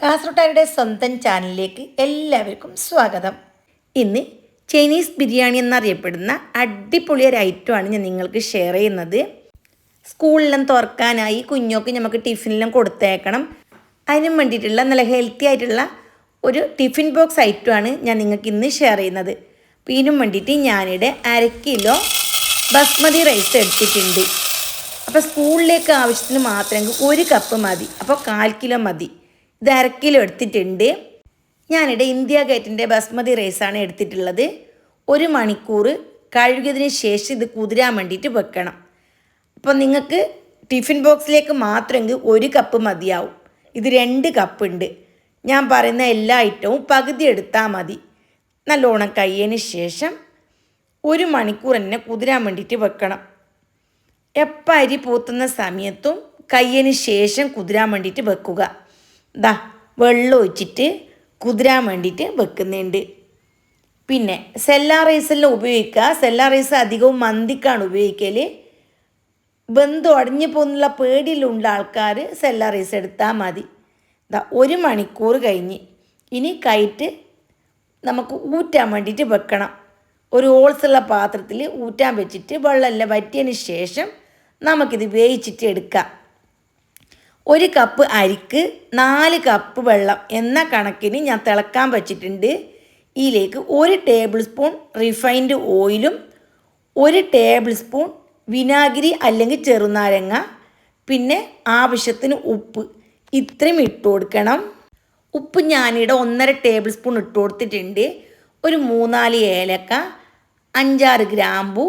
കാസർഗോട്ടുകാരുടെ സ്വന്തം ചാനലിലേക്ക് എല്ലാവർക്കും സ്വാഗതം. ഇന്ന് ചൈനീസ് ബിരിയാണി എന്നറിയപ്പെടുന്ന അടിപൊളി ഒരു ഐറ്റമാണ് ഞാൻ നിങ്ങൾക്ക് ഷെയർ ചെയ്യുന്നത്. സ്കൂളിലും തുറക്കാനായി കുഞ്ഞോക്ക് നമുക്ക് ടിഫിനെല്ലാം കൊടുത്തേക്കണം. അതിനും വേണ്ടിയിട്ടുള്ള നല്ല ഹെൽത്തി ആയിട്ടുള്ള ഒരു ടിഫിൻ ബോക്സ് ഐറ്റമാണ് ഞാൻ നിങ്ങൾക്ക് ഇന്ന് ഷെയർ ചെയ്യുന്നത്. അപ്പോൾ ഇതിനും വേണ്ടിയിട്ട് ഞാനിവിടെ അര കിലോ ബസ്മതി റൈസ് എടുത്തിട്ടുണ്ട്. അപ്പോൾ സ്കൂളിലേക്ക് ആവശ്യത്തിന് മാത്രമെങ്കിൽ ഒരു കപ്പ് മതി. അപ്പോൾ കാൽ കിലോ മതി. ഇത് അര കിലോ എടുത്തിട്ടുണ്ട് ഞാനിവിടെ ഇന്ത്യ ഗേറ്റിന്റെ ബസ്മതി റൈസാണ് എടുത്തിട്ടുള്ളത്. ഒരു മണിക്കൂർ കഴുകിയതിന് ശേഷം ഇത് കുതിരാൻ വേണ്ടിയിട്ട് വെക്കണം. അപ്പോൾ നിങ്ങൾക്ക് ടിഫിൻ ബോക്സിലേക്ക് മാത്രമെങ്കിൽ ഒരു കപ്പ് മതിയാവും. ഇത് രണ്ട് കപ്പ് ഉണ്ട് ഞാൻ പറയുന്ന എല്ലാ ഐറ്റവും പകുതി എടുത്താൽ മതി. നല്ലോണം കഴിയതിന് ശേഷം ഒരു മണിക്കൂർ തന്നെ കുതിരാൻ വേണ്ടിയിട്ട് വെക്കണം. എപ്പോൾ അരി പൂത്തുന്ന സമയത്തും കയ്യന് ശേഷം കുതിരാൻ വേണ്ടിയിട്ട് വെക്കുക. ദാ വെള്ളം ഒഴിച്ചിട്ട് കുതിരാൻ വേണ്ടിയിട്ട് വെക്കുന്നുണ്ട്. പിന്നെ സെല്ലാ റൈസെല്ലാം ഉപയോഗിക്കുക. സെല്ലാ റൈസ് അധികവും മന്തിക്കാണ് ഉപയോഗിക്കൽ ബന്ധു അടഞ്ഞു പോകുന്നുള്ള പേടിയിലുള്ള ആൾക്കാർ സെല്ലാ റൈസ് എടുത്താൽ മതി. ദാ ഒരു മണിക്കൂർ കഴിഞ്ഞ് ഇനി കയറ്റ് നമുക്ക് ഊറ്റാൻ വേണ്ടിയിട്ട് വെക്കണം. ഒരു ഓൾസുള്ള പാത്രത്തിൽ ഊറ്റാൻ വെച്ചിട്ട് വെള്ളമെല്ലാം വറ്റിയതിന് ശേഷം നമുക്കിത് വേവിച്ചിട്ട് എടുക്കാം. ഒരു കപ്പ് അരിക്ക് നാല് കപ്പ് വെള്ളം എന്ന കണക്കിന് ഞാൻ തിളക്കാൻ വച്ചിട്ടുണ്ട്. ഇതിലേക്ക് ഒരു ടേബിൾ സ്പൂൺ റിഫൈൻഡ് ഓയിലും ഒരു ടേബിൾ സ്പൂൺ വിനാഗിരി അല്ലെങ്കിൽ ചെറുനാരങ്ങ പിന്നെ ആവശ്യത്തിന് ഉപ്പ്. ഇത്രയും ഇട്ട് കൊടുക്കണം. ഉപ്പ് ഞാനിവിടെ ഒന്നര ടേബിൾ സ്പൂൺ ഇട്ട് കൊടുത്തിട്ടുണ്ട്. ഒരു മൂന്നാൽ ഏലക്ക അഞ്ചാറ് ഗ്രാമ്പു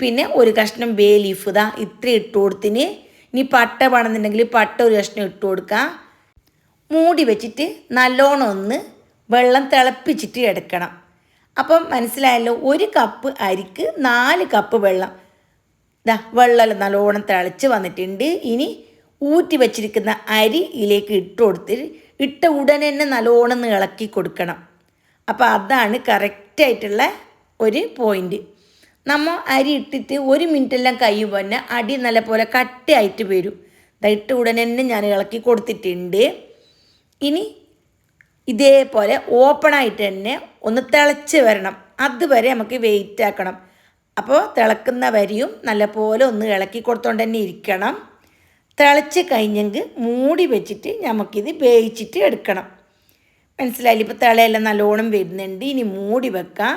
പിന്നെ ഒരു കഷ്ണം ബേ ലീഫ് ഇതാ ഇത്ര ഇട്ട് കൊടുത്തിന്. ഇനി പട്ട വേണമെന്നുണ്ടെങ്കിൽ പട്ട ഒരു കഷ്ണം ഇട്ട് കൊടുക്കാം മൂടി വെച്ചിട്ട് നല്ലോണം ഒന്ന് വെള്ളം തിളപ്പിച്ചിട്ട് എടുക്കണം. അപ്പം മനസ്സിലായല്ലോ ഒരു കപ്പ് അരിക്ക് നാല് കപ്പ് വെള്ളം. ഇതാ വെള്ളം നല്ലോണം തിളച്ച് വന്നിട്ടുണ്ട്. ഇനി ഊറ്റി വെച്ചിരിക്കുന്ന അരി ഇതിലേക്ക് ഇട്ട് കൊടുത്ത് ഇട്ട ഉടനെ തന്നെ നല്ലോണം ഇളക്കി കൊടുക്കണം. അപ്പോൾ അതാണ് കറക്റ്റായിട്ടുള്ള ഒരു പോയിന്റ് നമ്മൾ അരി ഇട്ടിട്ട് ഒരു മിനിറ്റെല്ലാം കഴിയുമ്പോൾ തന്നെ അടി നല്ല പോലെ കട്ടയായിട്ട് വരും. ഇട്ട് ഉടനെ തന്നെ ഞാൻ ഇളക്കി കൊടുത്തിട്ടുണ്ട്. ഇനി ഇതേപോലെ ഓപ്പണായിട്ട് തന്നെ ഒന്ന് തിളച്ച് വരണം. അതുവരെ നമുക്ക് വെയിറ്റ് ആക്കണം. അപ്പോൾ തിളക്കുന്ന വരിയും നല്ലപോലെ ഒന്ന് ഇളക്കി കൊടുത്തോണ്ട് തന്നെ ഇരിക്കണം. തിളച്ച് കഴിഞ്ഞെങ്കിൽ മൂടി വെച്ചിട്ട് നമുക്കിത് വേവിച്ചിട്ട് എടുക്കണം. മനസ്സിലായില്ല? ഇപ്പോൾ തിളയെല്ലാം നല്ലോണം വരുന്നുണ്ട്. ഇനി മൂടി വെക്കാം.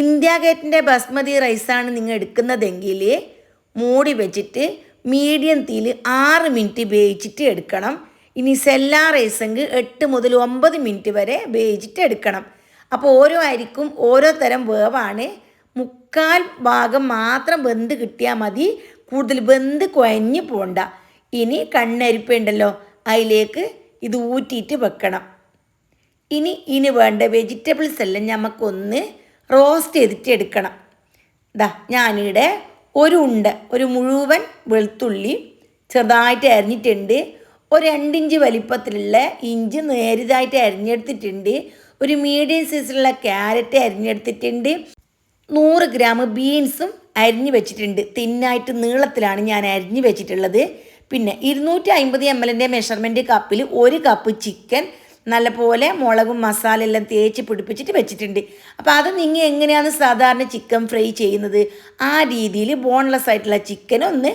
ഇന്ത്യ ഗേറ്റിന്റെ ബസ്മതി റൈസാണ് നിങ്ങൾ എടുക്കുന്നതെങ്കിൽ മൂടി വെച്ചിട്ട് മീഡിയം തീയിൽ ആറ് മിനിറ്റ് വേവിച്ചിട്ട് എടുക്കണം. ഇനി സെല്ലാ റൈസെങ്കിൽ എട്ട് മുതൽ ഒമ്പത് മിനിറ്റ് വരെ വേവിച്ചിട്ട് എടുക്കണം. അപ്പോൾ ഓരോ അരിക്കും ഓരോ തരം വേവാണ്. മുക്കാൽ ഭാഗം മാത്രം വെന്ത് കിട്ടിയാൽ മതി. കൂടുതൽ വെന്ത് കുഴഞ്ഞു പോണ്ട. ഇനി കണ്ണരിപ്പുണ്ടല്ലോ അതിലേക്ക് ഇത് ഊറ്റിയിട്ട് വെക്കണം. ഇനി ഇനി വേണ്ട വെജിറ്റബിൾസ് എല്ലാം നമുക്കൊന്ന് റോസ്റ്റ് ചെയ്തിട്ട് എടുക്കണം ഇതാ ഞാനിവിടെ ഒരു ഉണ്ട ഒരു മുഴുവൻ വെളുത്തുള്ളി ചെറുതായിട്ട് അരിഞ്ഞിട്ടുണ്ട് ഒരു രണ്ടിഞ്ച് വലിപ്പത്തിലുള്ള ഇഞ്ചി നേരിതായിട്ട് അരിഞ്ഞെടുത്തിട്ടുണ്ട് ഒരു മീഡിയം സൈസിലുള്ള ക്യാരറ്റ് അരിഞ്ഞെടുത്തിട്ടുണ്ട് നൂറ് ഗ്രാം ബീൻസും അരിഞ്ഞു വെച്ചിട്ടുണ്ട്. തിന്നായിട്ട് നീളത്തിലാണ് ഞാൻ അരിഞ്ഞു വെച്ചിട്ടുള്ളത്. പിന്നെ ഇരുന്നൂറ്റി അമ്പത് എം എല്ലിന്റെ മെഷർമെന്റ് കപ്പിൽ ഒരു കപ്പ് ചിക്കൻ നല്ലപോലെ മുളകും മസാല എല്ലാം തേച്ച് പിടിപ്പിച്ചിട്ട് വെച്ചിട്ടുണ്ട്. അപ്പോൾ അത് നിങ്ങൾ എങ്ങനെയാണ് സാധാരണ ചിക്കൻ ഫ്രൈ ചെയ്യുന്നത്? ആ രീതിയിൽ ബോൺലെസ് ആയിട്ടുള്ള ചിക്കൻ ഒന്ന്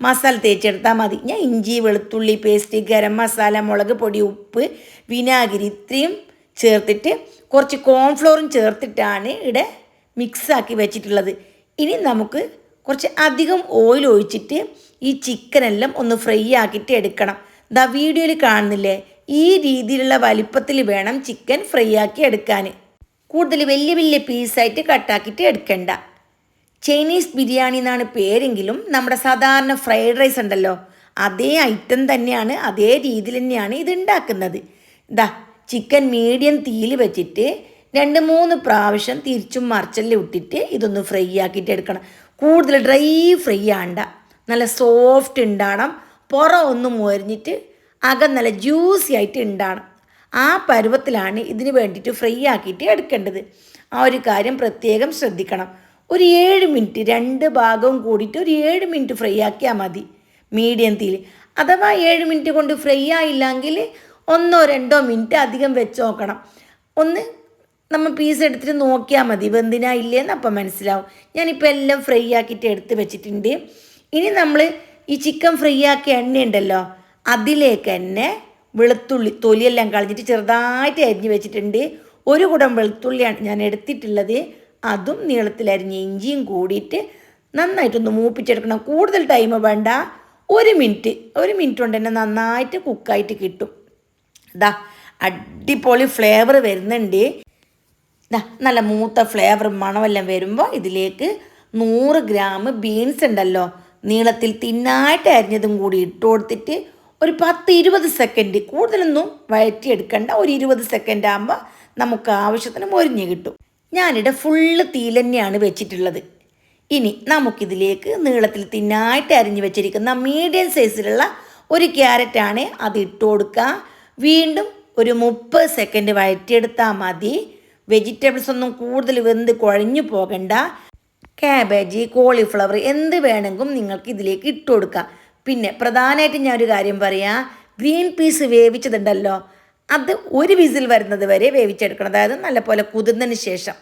മസാല തേച്ചെടുത്താൽ മതി. ഞാൻ ഇഞ്ചി വെളുത്തുള്ളി പേസ്റ്റ് ഗരം മസാല മുളക് പൊടി ഉപ്പ് വിനാഗിരി ഇത്രയും ചേർത്തിട്ട് കുറച്ച് കോൺഫ്ലോറും ചേർത്തിട്ടാണ് ഇവിടെ മിക്സാക്കി വെച്ചിട്ടുള്ളത്. ഇനി നമുക്ക് കുറച്ച് അധികം ഓയിൽ ഒഴിച്ചിട്ട് ഈ ചിക്കനെല്ലാം ഒന്ന് ഫ്രൈ ആക്കിയിട്ട് എടുക്കണം. ദാ വീഡിയോയിൽ കാണുന്നില്ലേ? ഈ രീതിയിലുള്ള വലിപ്പത്തിൽ വേണം ചിക്കൻ ഫ്രൈ ആക്കി എടുക്കാൻ. കൂടുതൽ വലിയ വലിയ പീസായിട്ട് കട്ടാക്കിയിട്ട് എടുക്കണ്ട. ചൈനീസ് ബിരിയാണി എന്നാണ് പേരെങ്കിലും നമ്മുടെ സാധാരണ ഫ്രൈഡ് റൈസ് ഉണ്ടല്ലോ അതേ ഐറ്റം തന്നെയാണ് അതേ രീതിയിൽ തന്നെയാണ് ഇത് ഉണ്ടാക്കുന്നത്. ഇതാ ചിക്കൻ മീഡിയം തീയിൽ വെച്ചിട്ട് രണ്ട് മൂന്ന് പ്രാവശ്യം തിരിച്ചും മറിച്ചെല്ലാം ഇട്ടിട്ട് ഇതൊന്ന് ഫ്രൈ ആക്കിയിട്ട് എടുക്കണം. കൂടുതൽ ഡ്രൈ ഫ്രൈ ആണ്ട. നല്ല സോഫ്റ്റ് ഉണ്ടാകണം പുറം ഒന്ന് മുരിഞ്ഞിട്ട് അകം നല്ല ജ്യൂസി ആയിട്ട് ഉണ്ടാകണം ആ പരുവത്തിലാണ് ഇതിന് വേണ്ടിയിട്ട് ഫ്രൈ ആക്കിയിട്ട് എടുക്കേണ്ടത്. ആ ഒരു കാര്യം പ്രത്യേകം ശ്രദ്ധിക്കണം. ഒരു ഏഴ് മിനിറ്റ് രണ്ട് ഭാഗവും കൂടിയിട്ട് ഒരു ഏഴ് മിനിറ്റ് ഫ്രൈ ആക്കിയാൽ മതി. മീഡിയം തീയിൽ. അഥവാ ഏഴ് മിനിറ്റ് കൊണ്ട് ഫ്രൈ ആയില്ലെങ്കിൽ ഒന്നോ രണ്ടോ മിനിറ്റ് അധികം വെച്ച് നോക്കണം. ഒന്ന് നമ്മൾ പീസ് എടുത്തിട്ട് നോക്കിയാൽ മതി. വെന്തിനാ ഇല്ലേന്ന് അപ്പം മനസ്സിലാവും. ഞാനിപ്പോൾ എല്ലാം ഫ്രൈ ആക്കിയിട്ട് എടുത്ത് വെച്ചിട്ടുണ്ട്. ഇനി നമ്മൾ ഈ ചിക്കൻ ഫ്രൈ ആക്കിയ എണ്ണയുണ്ടല്ലോ. അതിലേക്ക് തന്നെ വെളുത്തുള്ളി തൊലിയെല്ലാം കളഞ്ഞിട്ട് ചെറുതായിട്ട് അരിഞ്ഞ് വെച്ചിട്ടുണ്ട്. ഒരു കുടം വെളുത്തുള്ളിയാണ് ഞാൻ എടുത്തിട്ടുള്ളത്. അതും നീളത്തിലരിഞ്ഞ് ഇഞ്ചിയും കൂടിയിട്ട് നന്നായിട്ടൊന്ന് മൂപ്പിച്ചെടുക്കണം. കൂടുതൽ ടൈം വേണ്ട. ഒരു മിനിറ്റ് ഒരു മിനിറ്റ് കൊണ്ട് തന്നെ നന്നായിട്ട് കുക്കായിട്ട് കിട്ടും. ഇതാ അടിപൊളി ഫ്ലേവർ വരുന്നുണ്ട്. ഇതാ നല്ല മൂത്ത ഫ്ലേവർ മണമെല്ലാം വരുമ്പോൾ ഇതിലേക്ക് നൂറ് ഗ്രാം ബീൻസ് ഉണ്ടല്ലോ. നീളത്തിൽ തിന്നായിട്ട് അരിഞ്ഞതും കൂടി ഇട്ട് കൊടുത്തിട്ട് ഒരു പത്ത് ഇരുപത് സെക്കൻഡ്. കൂടുതലൊന്നും വഴറ്റിയെടുക്കണ്ട. ഒരു ഇരുപത് സെക്കൻഡ് ആകുമ്പോൾ നമുക്ക് ആവശ്യത്തിന് മൊരിഞ്ഞ് കിട്ടും. ഞാനിവിടെ ഫുള്ള് തീൽ തന്നെയാണ് വെച്ചിട്ടുള്ളത്. ഇനി നമുക്കിതിലേക്ക് നീളത്തിൽ തിന്നായിട്ട് അരിഞ്ഞ് വെച്ചിരിക്കുന്ന മീഡിയം സൈസിലുള്ള ഒരു ക്യാരറ്റാണ് അത് ഇട്ട് കൊടുക്കുക വീണ്ടും ഒരു മുപ്പത് സെക്കൻഡ് വഴറ്റിയെടുത്താൽ മതി. വെജിറ്റബിൾസ് ഒന്നും കൂടുതൽ വെന്ത് കുഴഞ്ഞു പോകണ്ട. ക്യാബേജ് കോളിഫ്ലവർ എന്ത് വേണമെങ്കിലും നിങ്ങൾക്ക് ഇതിലേക്ക് ഇട്ട് കൊടുക്കാം. പിന്നെ പ്രധാനമായിട്ട് ഞാൻ ഒരു കാര്യം പറയാം. ഗ്രീൻ പീസ് വേവിച്ചതുണ്ടല്ലോ. അത് ഒരു വിസിൽ വരുന്നത് വരെ വേവിച്ചെടുക്കണം. അതായത് നല്ലപോലെ കുതിർന്നതിന് ശേഷം.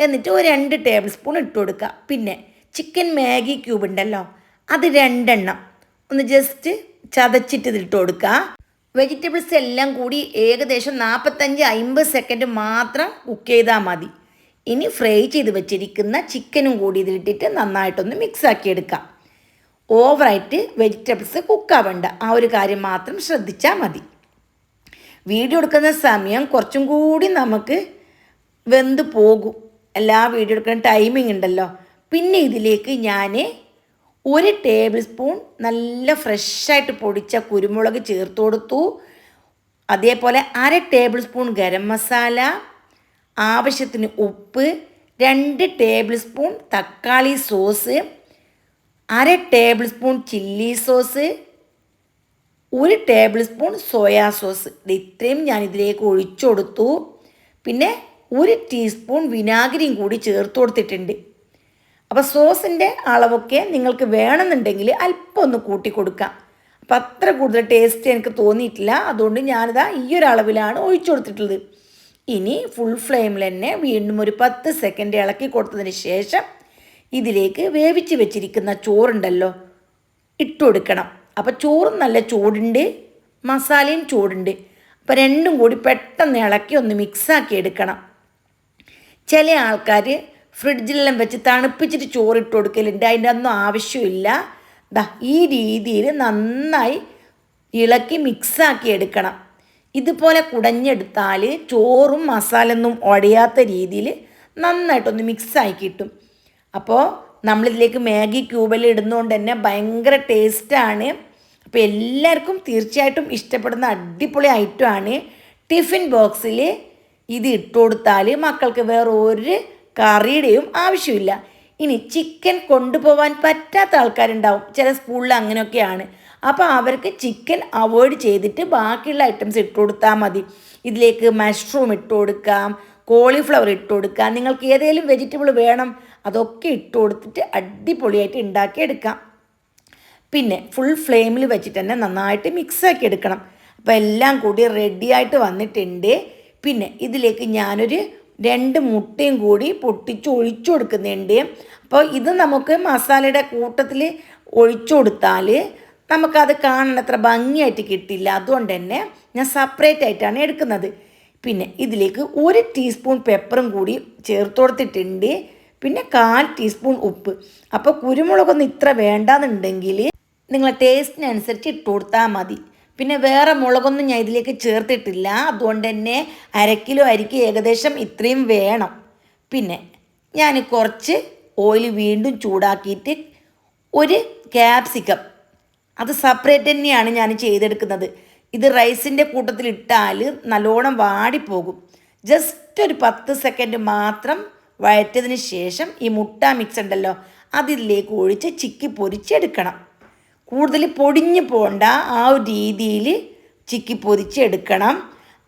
എന്നിട്ട് ഒരു രണ്ട് ടേബിൾ സ്പൂൺ ഇട്ട് കൊടുക്കുക പിന്നെ ചിക്കൻ മാഗി ക്യൂബ് ഉണ്ടല്ലോ. അത് രണ്ടെണ്ണം. ഒന്ന് ജസ്റ്റ് ചതച്ചിട്ട് ഇതിട്ട് കൊടുക്കുക വെജിറ്റബിൾസ് എല്ലാം കൂടി ഏകദേശം നാൽപ്പത്തഞ്ച് അമ്പത് സെക്കൻഡ് മാത്രം കുക്ക് ചെയ്താൽ മതി. ഇനി ഫ്രൈ ചെയ്ത് വെച്ചിരിക്കുന്ന ചിക്കനും കൂടി ഇതിലിട്ടിട്ട് നന്നായിട്ടൊന്ന് മിക്സ് ആക്കി എടുക്കാം. ഓവറായിട്ട് വെജിറ്റബിൾസ് കുക്കാവണ്ട. ആ ഒരു കാര്യം മാത്രം ശ്രദ്ധിച്ചാൽ മതി. വീഡിയോ എടുക്കുന്ന സമയം കുറച്ചും കൂടി നമുക്ക് വെന്ത് പോകും. എല്ലാ വീഡിയോ എടുക്കുന്ന ടൈമിംഗ് ഉണ്ടല്ലോ. പിന്നെ ഇതിലേക്ക് ഞാൻ ഒരു ടേബിൾ സ്പൂൺ നല്ല ഫ്രഷായിട്ട് പൊടിച്ച കുരുമുളക് ചേർത്ത് കൊടുത്തു. അതേപോലെ അര ടേബിൾ സ്പൂൺ ഗരം മസാല ആവശ്യത്തിന് ഉപ്പ് രണ്ട് ടേബിൾ സ്പൂൺ തക്കാളി സോസ് അര ടേബിൾ സ്പൂൺ ചില്ലി സോസ് ഒരു ടേബിൾ സ്പൂൺ സോയാ സോസ് ഇത് ഇത്രയും ഞാൻ ഇതിലേക്ക് ഒഴിച്ചു കൊടുത്തു പിന്നെ ഒരു ടീസ്പൂൺ വിനാഗിരിയും കൂടി ചേർത്ത് കൊടുത്തിട്ടുണ്ട്. അപ്പോൾ സോസിന്റെ അളവൊക്കെ നിങ്ങൾക്ക് വേണമെന്നുണ്ടെങ്കിൽ അല്പം ഒന്ന് കൂട്ടി കൊടുക്കാം. അപ്പം അത്ര കൂടുതൽ ടേസ്റ്റ് എനിക്ക് തോന്നിയിട്ടില്ല. അതുകൊണ്ട് ഞാനിതാ ഈ ഒരു അളവിലാണ് ഒഴിച്ചു കൊടുത്തിട്ടുള്ളത്. ഇനി ഫുൾ ഫ്ലെയിമിൽ തന്നെ വീണ്ടും ഒരു പത്ത് സെക്കൻഡ് ഇളക്കി കൊടുത്തതിന് ശേഷം ഇതിലേക്ക് വേവിച്ച് വെച്ചിരിക്കുന്ന ചോറുണ്ടല്ലോ ഇട്ട് കൊടുക്കണം. അപ്പോൾ ചോറും നല്ല ചൂടുണ്ട് മസാലയും ചൂടുണ്ട്. അപ്പോൾ രണ്ടും കൂടി പെട്ടെന്ന് ഇളക്കി ഒന്ന് മിക്സാക്കി എടുക്കണം. ചില ആൾക്കാർ ഫ്രിഡ്ജിലെല്ലാം വെച്ച് തണുപ്പിച്ചിട്ട് ചോറിട്ട് കൊടുക്കലുണ്ട് അതിന്റെ ഒന്നും ആവശ്യമില്ല. ദാ ഈ രീതിയിൽ നന്നായി ഇളക്കി മിക്സാക്കി എടുക്കണം. ഇതുപോലെ കുടഞ്ഞെടുത്താൽ ചോറും മസാലൊന്നും ഒടയാത്ത രീതിയിൽ നന്നായിട്ടൊന്ന് മിക്സായി കിട്ടും. അപ്പോൾ നമ്മളിതിലേക്ക് മാഗി ക്യൂബിൽ ഇടുന്നതുകൊണ്ട് തന്നെ ഭയങ്കര ടേസ്റ്റാണ്. അപ്പോൾ എല്ലാവർക്കും തീർച്ചയായിട്ടും ഇഷ്ടപ്പെടുന്ന അടിപൊളി ഐറ്റമാണ് ടിഫിൻ ബോക്സിൽ ഇത് ഇട്ട് കൊടുത്താൽ മക്കൾക്ക് വേറെ ഒരു കറിയുടെയും ആവശ്യമില്ല. ഇനി ചിക്കൻ കൊണ്ടുപോകാൻ പറ്റാത്ത ആൾക്കാരുണ്ടാവും ചില സ്കൂളിൽ അങ്ങനെയൊക്കെയാണ്. അപ്പോൾ അവർക്ക് ചിക്കൻ അവോയ്ഡ് ചെയ്തിട്ട് ബാക്കിയുള്ള ഐറ്റംസ് ഇട്ട് കൊടുത്താൽ മതി. ഇതിലേക്ക് മഷ്റൂം ഇട്ട് കൊടുക്കാം കോളിഫ്ലവർ ഇട്ട് കൊടുക്കാം. നിങ്ങൾക്ക് ഏതെങ്കിലും വെജിറ്റബിൾ വേണം അതൊക്കെ ഇട്ട് കൊടുത്തിട്ട് അടിപൊളിയായിട്ട് ഉണ്ടാക്കിയെടുക്കാം. പിന്നെ ഫുൾ ഫ്ലെയിമിൽ വെച്ചിട്ട് തന്നെ നന്നായിട്ട് മിക്സാക്കി എടുക്കണം. അപ്പോൾ എല്ലാം കൂടി റെഡിയായിട്ട് വന്നിട്ടുണ്ട്. പിന്നെ ഇതിലേക്ക് ഞാനൊരു രണ്ട് മുട്ടയും കൂടി പൊട്ടിച്ച് ഒഴിച്ചു കൊടുക്കുന്നുണ്ട്. അപ്പോൾ ഇത് നമുക്ക് മസാലയുടെ കൂട്ടത്തിൽ ഒഴിച്ചു കൊടുത്താൽ നമുക്കത് കാണണത്ര ഭംഗിയായിട്ട് കിട്ടില്ല. അതുകൊണ്ട് തന്നെ ഞാൻ സെപ്പറേറ്റ് ആയിട്ടാണ് എടുക്കുന്നത്. പിന്നെ ഇതിലേക്ക് ഒരു ടീസ്പൂൺ പെപ്പറും കൂടി ചേർത്ത് കൊടുത്തിട്ടുണ്ട്. പിന്നെ കാൽ ടീസ്പൂൺ ഉപ്പ്. അപ്പോൾ കുരുമുളകൊന്നും ഇത്ര വേണ്ടാന്നുണ്ടെങ്കിൽ നിങ്ങളെ ടേസ്റ്റിനനുസരിച്ച് ഇട്ട് കൊടുത്താൽ മതി. പിന്നെ വേറെ മുളകൊന്നും ഞാൻ ഇതിലേക്ക് ചേർത്തിട്ടില്ല. അതുകൊണ്ട് തന്നെ അരക്കിലോ കിലോ അരിക്ക് ഏകദേശം ഇത്രയും വേണം. പിന്നെ ഞാൻ കുറച്ച് ഓയിൽ വീണ്ടും ചൂടാക്കിയിട്ട് ഒരു ക്യാപ്സിക്കം അത് സെപ്പറേറ്റ് തന്നെയാണ് ഞാൻ ചെയ്തെടുക്കുന്നത്. ഇത് റൈസിന്റെ കൂട്ടത്തിലിട്ടാൽ നല്ലോണം വാടിപ്പോകും. ജസ്റ്റ് ഒരു പത്ത് സെക്കൻഡ് മാത്രം വഴറ്റതിന് ശേഷം ഈ മുട്ട മിക്സ് ഉണ്ടല്ലോ അതിലേക്ക് ഒഴിച്ച് ചിക്കി പൊരിച്ചെടുക്കണം. കൂടുതൽ പൊടിഞ്ഞു പോകണ്ട ആ ഒരു രീതിയിൽ ചിക്കി പൊരിച്ചെടുക്കണം.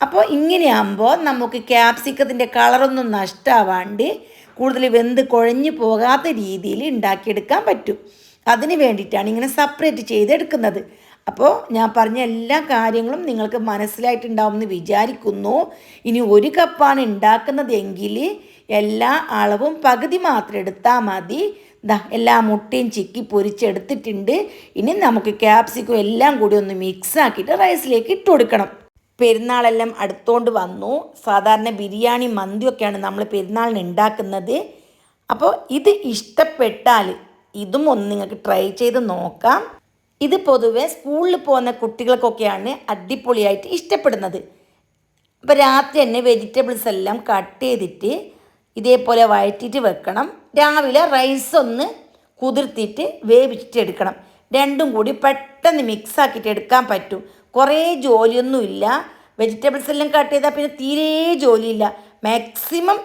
അപ്പോൾ ഇങ്ങനെയാകുമ്പോൾ നമുക്ക് ക്യാപ്സിക്കത്തിന്റെ കളറൊന്നും നഷ്ടമാവാണ്ട് കൂടുതൽ വെന്ത് കുഴഞ്ഞു പോകാത്ത രീതിയിൽ ഉണ്ടാക്കിയെടുക്കാൻ പറ്റും. അതിന് വേണ്ടിയിട്ടാണ് ഇങ്ങനെ സെപ്പറേറ്റ് ചെയ്തെടുക്കുന്നത്. അപ്പോൾ ഞാൻ പറഞ്ഞ എല്ലാ കാര്യങ്ങളും നിങ്ങൾക്ക് മനസ്സിലായിട്ടുണ്ടാവുമെന്ന് വിചാരിക്കുന്നു. ഇനി ഒരു കപ്പാണ് ഉണ്ടാക്കുന്നതെങ്കിൽ എല്ലാ അളവും പകുതി മാത്രം എടുത്താൽ മതി. ദാ എല്ലാ മുട്ടയും ചിക്കി പൊരിച്ചെടുത്തിട്ടുണ്ട്. ഇനി നമുക്ക് ക്യാപ്സിക്കും എല്ലാം കൂടി ഒന്ന് മിക്സ് ആക്കിയിട്ട് റൈസിലേക്ക് ഇട്ട് കൊടുക്കണം. പെരുന്നാളെല്ലാം അടുത്തോണ്ട് വന്നു. സാധാരണ ബിരിയാണി മന്തിയൊക്കെയാണ് നമ്മൾ പെരുന്നാളിന് ഉണ്ടാക്കുന്നത്. അപ്പോൾ ഇത് ഇഷ്ടപ്പെട്ടാൽ ഇതും ഒന്ന് നിങ്ങൾക്ക് ട്രൈ ചെയ്ത് നോക്കാം. ഇത് പൊതുവെ സ്കൂളിൽ പോകുന്ന കുട്ടികൾക്കൊക്കെയാണ് അടിപൊളിയായിട്ട് ഇഷ്ടപ്പെടുന്നത്. അപ്പോൾ രാത്രി തന്നെ വെജിറ്റബിൾസ് എല്ലാം കട്ട് ചെയ്തിട്ട് ഇതേപോലെ വഴറ്റിയിട്ട് വെക്കണം. രാവിലെ റൈസ് ഒന്ന് കുതിർത്തിട്ട് വേവിച്ചിട്ട് എടുക്കണം. രണ്ടും കൂടി പെട്ടെന്ന് മിക്സ് ആക്കിയിട്ട് എടുക്കാൻ പറ്റും. കുറേ ജോലിയൊന്നുമില്ല വെജിറ്റബിൾസ് എല്ലാം കട്ട് ചെയ്താൽ പിന്നെ തീരെ ജോലിയില്ല. മാക്സിമം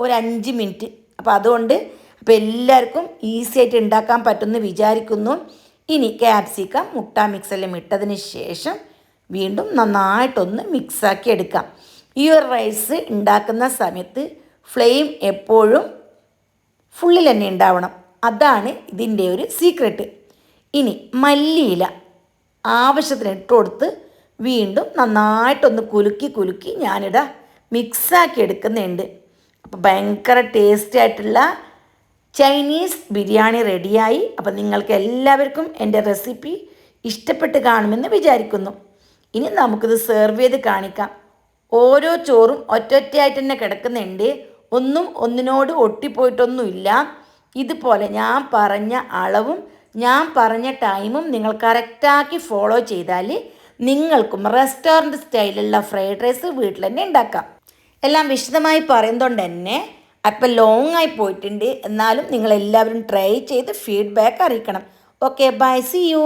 ഒരു അഞ്ച് മിനിറ്റ് അപ്പോൾ അതുകൊണ്ട് അപ്പോൾ എല്ലാവർക്കും ഈസി ആയിട്ട് ഉണ്ടാക്കാൻ പറ്റുമെന്ന് വിചാരിക്കുന്നു. ഇനി ക്യാപ്സിക്കം മുട്ട മിക്സ് എല്ലാം ഇട്ടതിന് ശേഷം വീണ്ടും നന്നായിട്ടൊന്ന് മിക്സാക്കി എടുക്കാം. ഈ ഒരു റൈസ് ഉണ്ടാക്കുന്ന സമയത്ത് ഫ്ലെയിം എപ്പോഴും ഫുള്ളിൽ തന്നെ ഉണ്ടാവണം. അതാണ് ഇതിന്റെ ഒരു സീക്രട്ട് ഇനി മല്ലിയില ആവശ്യത്തിന് ഇട്ട് കൊടുത്ത് വീണ്ടും നന്നായിട്ടൊന്ന് കുലുക്കി കുലുക്കി ഞാനിടാ മിക്സാക്കി എടുക്കുന്നുണ്ട്. അപ്പോൾ ഭയങ്കര ടേസ്റ്റി ആയിട്ടുള്ള ചൈനീസ് ബിരിയാണി റെഡിയായി അപ്പോൾ നിങ്ങൾക്ക് എല്ലാവർക്കും എന്റെ റെസിപ്പി ഇഷ്ടപ്പെട്ട് കാണുമെന്ന് വിചാരിക്കുന്നു. ഇനി നമുക്കിത് സെർവ് ചെയ്ത് കാണിക്കാം. ഓരോ ചോറും ഒറ്റൊറ്റയായിട്ട് തന്നെ കിടക്കുന്നുണ്ട്. ഒന്നും ഒന്നിനോട് ഒട്ടിപ്പോയിട്ടൊന്നുമില്ല. ഇതുപോലെ ഞാൻ പറഞ്ഞ അളവും ഞാൻ പറഞ്ഞ ടൈമും നിങ്ങൾ കറക്റ്റാക്കി ഫോളോ ചെയ്താൽ നിങ്ങൾക്കും റെസ്റ്റോറന്റ് സ്റ്റൈലുള്ള ഫ്രൈഡ് റൈസ് വീട്ടിൽ തന്നെ ഉണ്ടാക്കാം. എല്ലാം വിശദമായി പറയുന്നതുകൊണ്ട് തന്നെ അപ്പം ലോങ് ആയി പോയിട്ടുണ്ട്. എന്നാലും നിങ്ങളെല്ലാവരും ട്രൈ ചെയ്ത് ഫീഡ്ബാക്ക് അറിയിക്കണം. Okay bye C U